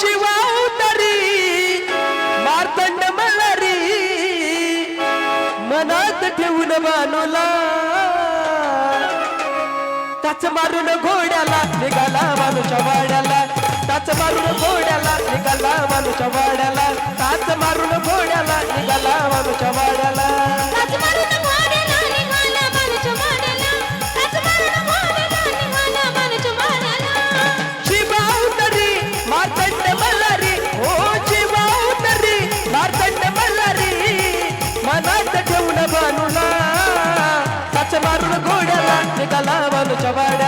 शिवा उतरी मार्तंड मल्हारी मनात ठेवून बानूला टाच मारून घोड्याला निघाला मानुषा वाड्याला. टाच मारून घोड्याला ಚಲವನು ಚಬಡ.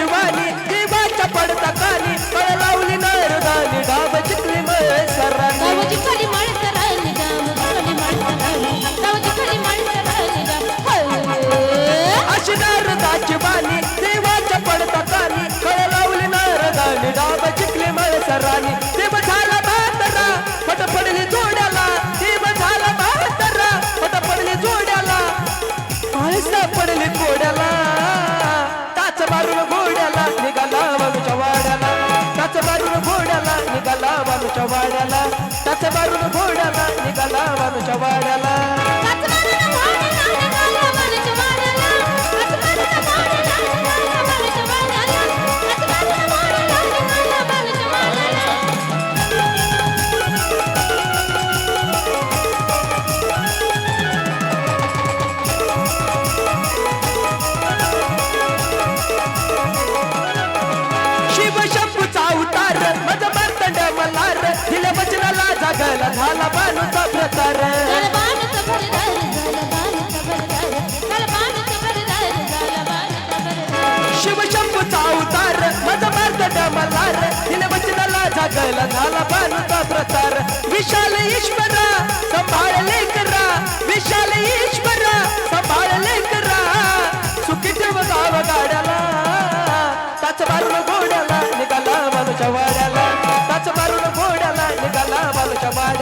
ಶಿವನೇ असं भरून फोडला निघाला वारूच्या वाड्याला. झाला बाणूचा प्रकार शिवशंभूचा अवतार मज मार्ग मल्हार हिने वचनाला जागायला झाला बाणूचा प्रकार. विशाल ईश्वरा सांभाळले करा विशाल ईश्वरा सांभाळले करा सुखी ठेव गाव गाड्याला ताच मारून गोड्याला निघाला मानुच्या वाड्याला. ताच मारून गोड्याला निघाला मानुच्या वाड्याला.